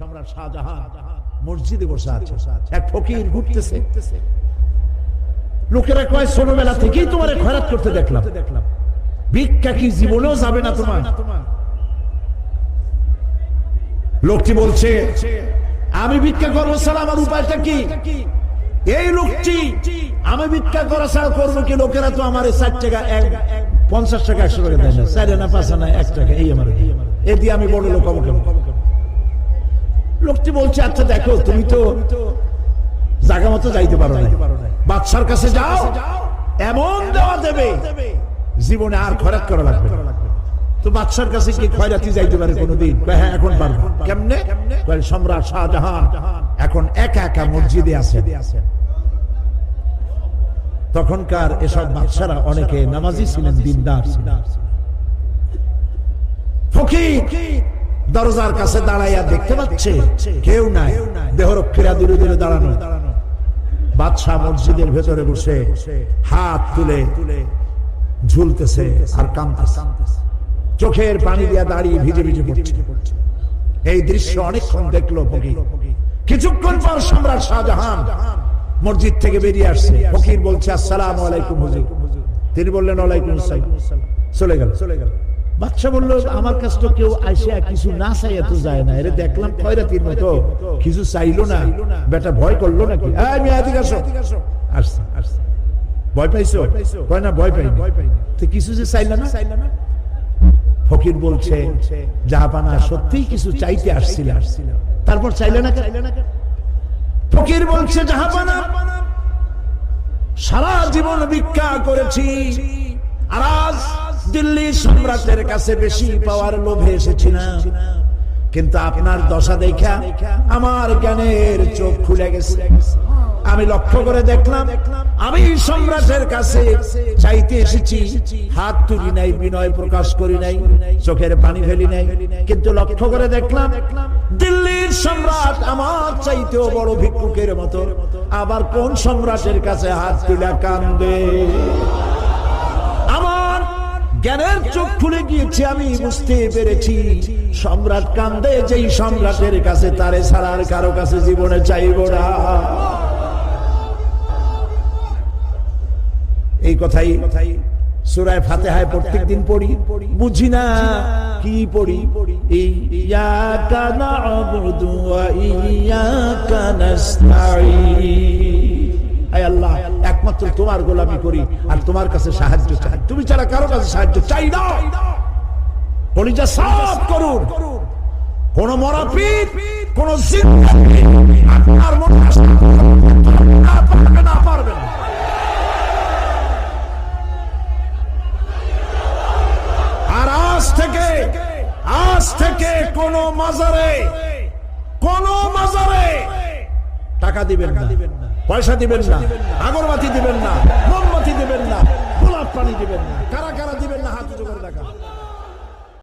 সম্রাট শাহজাহান মসজিদে বসে আছে। এক ফকির ঘুরতেছে। লোকেরা কয় থেকেই তোমার করতে দেখলাম। ভিক্ষা কি জীবনেও যাবে না তোমার? লোকটি বলছে, আমি ভিক্ষা করব ছাড়া আমার উপায়টা কি? এই লোকটি আমি ভিক্ষা করা ছাড়া করব কি? লোকেরা তো আমার ষাট টাকা পঞ্চাশ টাকা একশো টাকা দেয় না। চার না পাঁচ না এক টাকা, এই আমার এ দিয়ে আমি বড় লোক কেন লোকটি বলছে আচ্ছা দেখো, তুমি তো জায়গা মতো যাইতে পারো না বাদশার কাছে যাও, এমন দেওয়া দেবে, জীবনে আর খরাত করা লাগবে তো বাদশার কাছে কি খয়রাতি যাইতে পারে কোনোদিন। হ্যাঁ এখন পারব। কেমনে? সম্রাট শাহজাহান এখন একা একা মসজিদে আছে তখনকার এসব বাদশারা অনেকে নামাজি ছিলেন, দিনদার ছিলেন। ফকির! দরজার কাছে দাঁড়াইয়া দেখতে পাচ্ছে কেউ নাই, দেহরক্ষীরা দূরে দূরে দাঁড়ানো। বাদশাহ মসজিদের ভেতরে বসে হাত তুলে ঝুলতেছে আর কাঁদতেছে। চোখের পানি দিয়া দাঁড়িয়ে ভিজে ভিজে পড়ছে। এই দৃশ্য অনেকক্ষণ দেখল ফকির। কিছুক্ষণ পর সম্রাট শাহজাহান মসজিদ থেকে বেরিয়ে আসছে। ফকির বলছে, আসসালাম আলাইকুম হুজুর। তিনি বললেন, ওয়ালাইকুম আসসালাম। চলে গেল চলে গেল। বাচ্চা বলল আমার কাছে তো কেউ আইসা কিছু না চাইয়া তো যায় না। এরে দেখলাম খয়রাতির মতো। কিছু চাইলো না। বেটা ভয় করল নাকি? এদিকে আসো। আসছে আসছে। ভয় পাইছো? কয় না ভয় পাইনি। তো কিছু যে চাইলা না? চাইলা না। ফকির বলছে জাহাপানা সত্যিই কিছু চাইতে আসছিল তারপর চাইলে না চাইলে না ফকির বলছে জাহাপানা। সারা জীবন ভিক্ষা করেছি। আর আজ দিল্লি সম্রাটের কাছে বেশি পাওয়ার লোভে এসেছি না কিন্তু আপনার দশা দেখা আমার জ্ঞানের চোখ খুলে গেছে। আমি লক্ষ্য করে দেখলাম, আমি সম্রাটের কাছে চাইতে এসেছি। হাত তুলি নাই, বিনয় প্রকাশ করি নাই, চোখের পানি ফেলি নাই। কিন্তু লক্ষ্য করে দেখলাম, দিল্লির সম্রাট আমার চাইতেও বড় ভিক্ষুকের মতো। আবার কোন সম্রাটের কাছে হাত তুলে কান্দে? জ্ঞানের চোখ খুলে গিয়েছে, আমি বুঝতে পেরেছি। সম্রাট কান্দে, যেই সম্রাটের কাছে তারে ছাড়ার কারও কাছে জীবনে চাইব না। এই কথাই সুরায় ফাতেহায় প্রত্যেক দিন পড়ি। বুঝি না কি পড়ি। ইয়াকা না'বুদু ওয়া ইয়াকা নাস্তাঈন। আল্লাহ, একমাত্র তোমার গোলামি করি আর তোমার কাছে সাহায্য চাই। তুমি ছাড়া কারও কাছে সাহায্য চাই না। করুন। কোন মরাপিত কোন আজ থেকে আজ থেকে কোন মাজারে কোন মাজারে টাকা দিবেন না। পয়সা দিবেন না। আগরবাতি দিবেন না। মোমবাতি দিবেন না। গোলাপ পানি দিবেন না। কারা কারা দিবেন না হাত জোগাড় টাকা